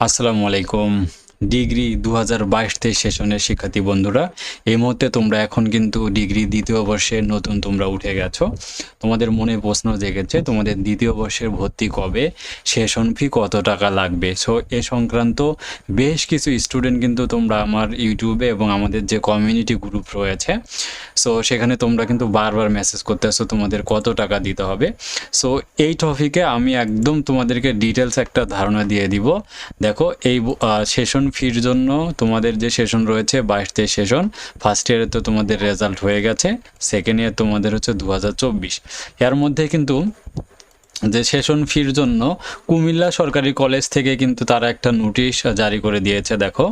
আসসালামু আলাইকুম ডিগ্রি দু হাজার বাইশ সেশনের শিক্ষার্থী বন্ধুরা। এই মুহূর্তে তোমরা এখন কিন্তু ডিগ্রি দ্বিতীয় বর্ষের নতুন তোমরা উঠে গেছো। তোমাদের মনে প্রশ্ন জেগেছে, তোমাদের দ্বিতীয় বর্ষের ভর্তি কবে? সেশন ফি কত টাকা লাগবে? সো এ সংক্রান্ত বেশ কিছু স্টুডেন্ট কিন্তু তোমরা আমার ইউটিউবে এবং আমাদের যে কমিউনিটি গ্রুপ রয়েছে সো সেখানে তোমরা কিন্তু বারবার মেসেজ করতে করতেছো তোমাদের কত টাকা দিতে হবে। সো এই টপিকে আমি একদম তোমাদেরকে ডিটেলস একটা ধারণা দিয়ে দিব। দেখো, এই সেশন ফির জন্য তোমাদের যে সেশন রয়েছে বাইশ তেইশ সেশন ফার্স্ট ইয়ারে তো তোমাদের রেজাল্ট হয়ে গেছে সেকেন্ড ইয়ার তোমাদের হচ্ছে দু হাজার চব্বিশ। এর মধ্যে কিন্তু যে সেশন ফির জন্য কুমিল্লা সরকারি কলেজ থেকে কিন্তু তারা একটা নোটিশ জারি করে দিয়েছে, দেখো।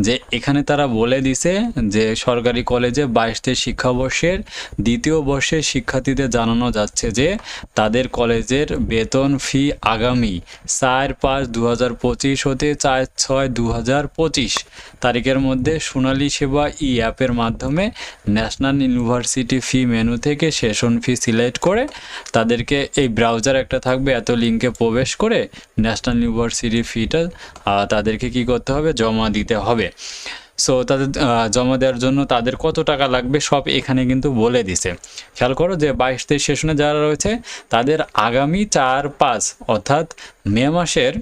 যে এখানে তারা বলে দিছে যে সরকারি কলেজে বাইশতে শিক্ষাবর্ষের দ্বিতীয় বর্ষের শিক্ষার্থীদের জানানো যাচ্ছে যে তাদের কলেজের বেতন ফি আগামী চার পাঁচ দু হাজার পঁচিশ হতে চার ছয় দু হাজার পঁচিশ তারিখের মধ্যে সোনালী সেবা ই অ্যাপের মাধ্যমে ন্যাশনাল ইউনিভার্সিটি ফি মেনু থেকে সেশন ফি সিলেক্ট করে তাদেরকে এই ব্রাউজার একটা থাকবে, এত লিঙ্কে প্রবেশ করে ন্যাশনাল ইউনিভার্সিটি ফিটা তাদেরকে কি করতে হবে? জমা দিতে হবে। সো তাদের জমা দেওয়ার জন্য তাদের কত টাকা লাগবে সব এখানে কিন্তু বলে দিছে। খেয়াল করো যে বাইশ তেইশ সেশনে যারা রয়েছে, তাদের আগামী চার পাঁচ, অর্থাৎ মে মাসের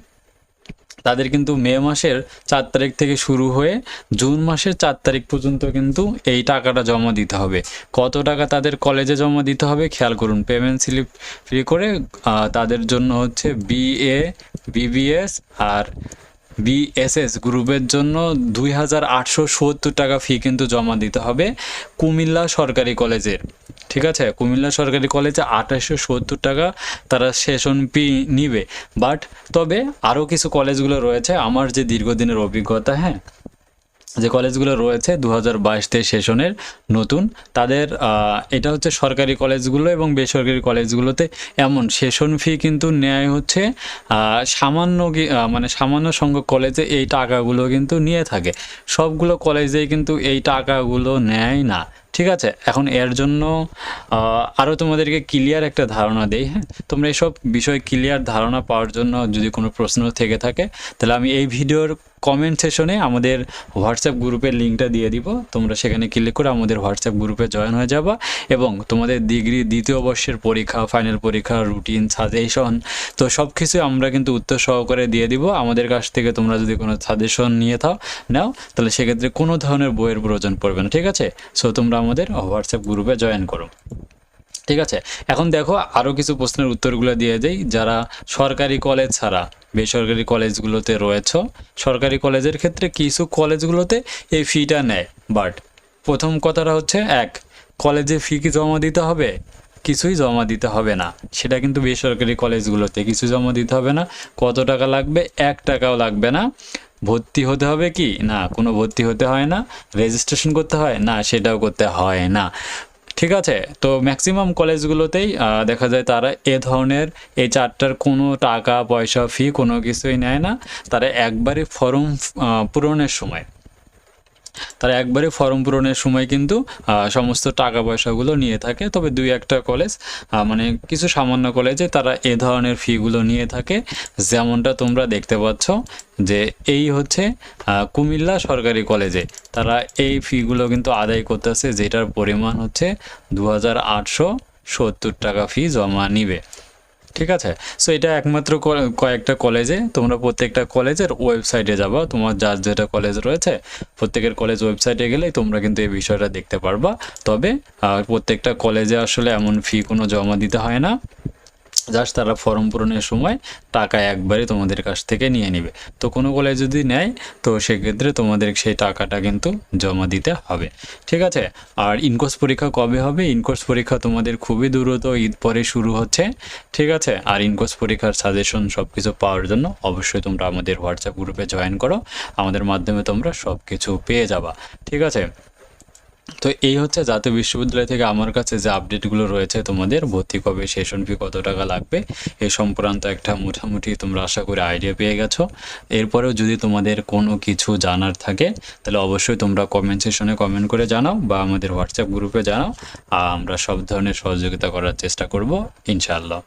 তাদের কিন্তু মে মাসের চার তারিখ থেকে শুরু হয়ে জুন মাসের চার তারিখ পর্যন্ত কিন্তু এই টাকাটা জমা দিতে হবে। কত টাকা তাদের কলেজে জমা দিতে হবে খেয়াল করুন। পেমেন্ট স্লিপ ফ্রি করে তাদের জন্য হচ্ছে বিএ বিবিএস আর বিএসএস গ্রুপের জন্য দুই হাজার আটশো সত্তর টাকা ফি কিন্তু জমা দিতে হবে কুমিল্লা সরকারি কলেজের। ঠিক আছে? কুমিল্লা সরকারি কলেজে আঠাশশো সত্তর টাকা তারা সেশন ফি নিবে। বাট তবে আরও কিছু কলেজগুলো রয়েছে। আমার যে দীর্ঘদিনের অভিজ্ঞতা হ্যাঁ যে কলেজগুলো রয়েছে দু হাজার বাইশ সেশনের নতুন, তাদের এটা হচ্ছে সরকারি কলেজগুলো এবং বেসরকারি কলেজগুলোতে এমন। সেশন ফি কিন্তু নেয় হচ্ছে সামান্য মানে সামান্য সংখ্যক কলেজে এই টাকাগুলো কিন্তু নিয়ে থাকে। সবগুলো কলেজেই কিন্তু এই টাকাগুলো নেয় না। ঠিক আছে, এখন এর জন্য আরও তোমাদেরকে ক্লিয়ার একটা ধারণা দেই হ্যাঁ? তোমরা এইসব বিষয় ক্লিয়ার ধারণা পাওয়ার জন্য যদি কোনো প্রশ্ন থেকে থাকে, তাহলে আমি এই ভিডিওর কমেন্ট সেশনে আমাদের হোয়াটসঅ্যাপ গ্রুপের লিঙ্কটা দিয়ে দিব। তোমরা সেখানে ক্লিক করে আমাদের হোয়াটসঅ্যাপ গ্রুপে জয়েন হয়ে যাবা এবং তোমাদের ডিগ্রি দ্বিতীয় বর্ষের পরীক্ষা ফাইনাল পরীক্ষা রুটিন সাজেশন তো সব কিছু আমরা কিন্তু উত্তর সহকারে দিয়ে দিব। আমাদের কাছ থেকে তোমরা যদি কোনো সাজেশন নিয়ে থাও, নাও, তাহলে সেক্ষেত্রে কোনো ধরনের বইয়ের প্রয়োজন পড়বে না, ঠিক আছে? সো তোমরা আমাদের হোয়াটসঅ্যাপ গ্রুপে জয়েন করো। ঠিক আছে? এখন দেখো আরও কিছু প্রশ্নের উত্তরগুলো দিয়ে দেই। যারা সরকারি কলেজ ছাড়া বেসরকারি কলেজগুলোতে রয়েছে, সরকারি কলেজের ক্ষেত্রে কিছু কলেজগুলোতে এই ফিটা নেয়। বাট প্রথম কথাটা হচ্ছে, এক কলেজে ফি কি জমা দিতে হবে? কিছুই জমা দিতে হবে না। সেটা কিন্তু বেসরকারি কলেজগুলোতে কিছু জমা দিতে হবে না। কত টাকা লাগবে? এক টাকাও লাগবে না। ভর্তি হতে হবে কি? না, কোনো ভর্তি হতে হয় না। রেজিস্ট্রেশন করতে হয়? না, সেটাও করতে হয় না। ঠিক আছে, তো ম্যাক্সিমাম কলেজগুলোতেই দেখা যায় তারা এ ধরনের এই চারটার কোনো টাকা, পয়সা ফি কোনো কিছুই নেয় না। তারা একবারে ফর্ম পূরণের সময়। তারা একবারে ফর্ম পূরণের সময় কিন্তু সমস্ত টাকা পয়সাগুলো নিয়ে থাকে। তবে দুই একটা কলেজ মানে কিছু সামান্য কলেজে তারা এ ধরনের ফিগুলো নিয়ে থাকে। যেমনটা তোমরা দেখতে পাচ্ছ যে এই হচ্ছে কুমিল্লা সরকারি কলেজে তারা এই ফিগুলো কিন্তু আদায় করতেছে, যেটার পরিমাণ হচ্ছে দু সত্তর টাকা ফি জমা নিবে। ঠিক আছে? সো এটা একমাত্র কয়েকটা কলেজে তোমরা প্রত্যেকটা কলেজের ওয়েবসাইটে যাবা। তোমার যার যেটা কলেজ রয়েছে, প্রত্যেকের কলেজ ওয়েবসাইটে গেলেই তোমরা কিন্তু এই বিষয়টা দেখতে পারবা। তবে প্রত্যেকটা কলেজে আসলে এমন ফি কোনো জমা দিতে হয় না। জাস্ট তারা ফর্ম পূরণের সময় টাকা একবারে তোমাদের কাছ থেকে নিয়ে নেবে। তো কোনো কলেজ যদি নেয়, তো সেক্ষেত্রে তোমাদের সেই টাকাটা কিন্তু জমা দিতে হবে। ঠিক আছে? আর ইনকোর্স পরীক্ষা কবে হবে? ইনকোর্স পরীক্ষা তোমাদের খুবই দ্রুত ঈদ পরে শুরু হচ্ছে। ঠিক আছে? আর ইনকোর্স পরীক্ষার সাজেশন সব কিছু পাওয়ার জন্য অবশ্যই তোমরা আমাদের হোয়াটসঅ্যাপ গ্রুপে জয়েন করো। আমাদের মাধ্যমে তোমরা সব কিছু পেয়ে যাবা। ঠিক আছে? তো এই হচ্ছে জাতীয় বিশ্ববিদ্যালয় থেকে আমার কাছে যে আপডেটগুলো রয়েছে তোমাদের, ভর্তি কবে সেশন ফি কত টাকা লাগবে, এ সংক্রান্ত একটা মোটামুটি তোমরা আশা করি আইডিয়া পেয়ে গেছো। এরপরেও যদি তোমাদের কোনো কিছু জানার থাকে, তাহলে অবশ্যই তোমরা কমেন্ট সেশনে কমেন্ট করে জানাও বা আমাদের হোয়াটসঅ্যাপ গ্রুপে জানাও আমরা সব ধরনের সহযোগিতা করার চেষ্টা করব, ইনশাআল্লাহ।